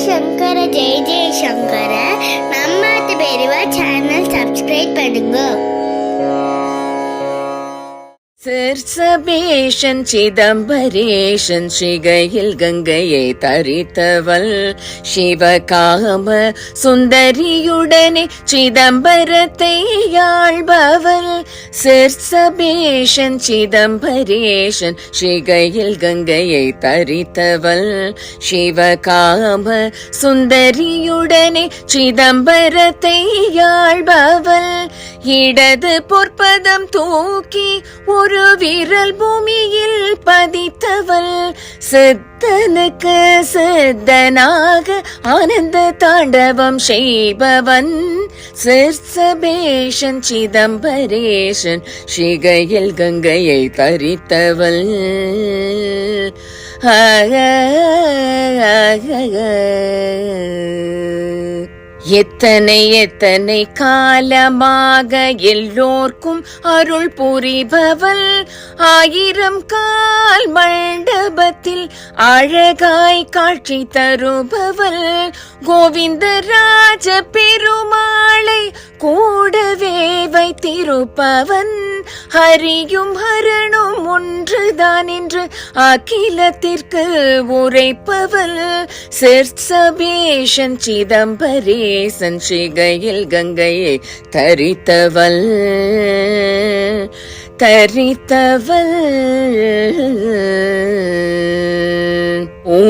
சங்கர ஜெய ஜெய சங்கர நம்ம பெரியவா channel subscribe பண்ணுங்க சர்சபேஷன் சிதம்பரேஷன் சிகையில் கங்கையை தரித்தவள் சிவகாம சுந்தரியுடனே சிதம்பரத்தை யாழ்பவள் சிற்சபேஷன் சிதம்பரேஷன் சிகையில் கங்கையை தரித்தவள். சிவகாம சுந்தரியுடனே சிதம்பரத்தை யாழ்பவள் இடது பொற்பதம் தூக்கி ஒரு விரல் பூமியில் பதித்தவள். சித்தனுக்கு சித்தனாக ஆனந்த தாண்டவம் செய்பவன். சிற்சபேஷன் சிதம்பரேஷன் சிகையில் கங்கையை தரித்தவள். எத்தனை எத்தனை காலமாக எல்லோர்க்கும் அருள் புரிபவள். ஆயிரம் கால் மண்டபத்தில் அழகாய் காட்சி தருபவள். கோவிந்தராஜ பெருமாளை கூடவே வைத்திருப்பவன். ஹரியும் ஹரணும் ஒன்றுதான் என்று அகிலத்திற்கு உரைப்பவள். சிற்சபேஷன் சிதம்பரேசன் சிகையில் கங்கையை தரித்தவள். தரித்தவள்.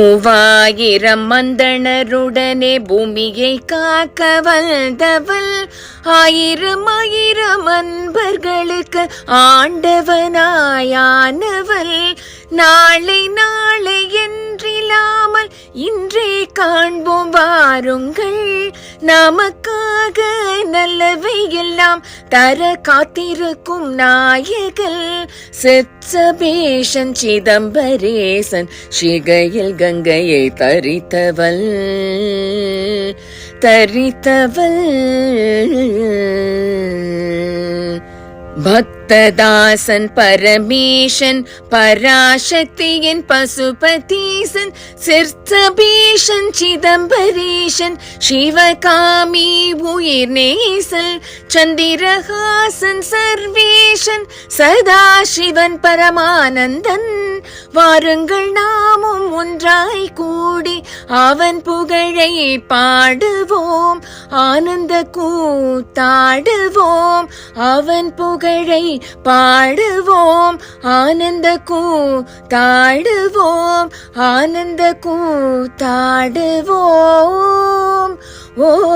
மூவாயிரம் மந்தணருடனே பூமியை காக்க வந்தவள் ஆயிரம் ஆயிரம் அன்பர்களுக்கு ஆண்டவனாயானவள். நாளை நாளை என்றில்லாமல் இன்றே காண்போம் வாருங்கள். நமக்காக நல்லவை எல்லாம் தர காத்திருக்கும் நாயகல் சிற்சபேஷன் சிதம்பரேசன் சிகையில் கங்கையை தரித்தவள். தரித்தவள். பக்த பக்ததாசன் பரமேஷன் பராசக்தியின் பசுபதீசன் சிர்த்தபீஷன் சிதம்பரீஷன் சிவகாமி உயிர் நேசல் சந்திரஹாசன் சர்வேஷன் சதாசிவன் பரமானந்தன். வாருங்கள் நாமும் ஒன்றாய் கூ அவன் புகழை பாடுவோம் ஆனந்த கூத்தாடுவோம். அவன் புகழை பாடுவோம் ஆனந்த கூத்தாடுவோம் ஆனந்த கூத்தாடுவோம். ஓ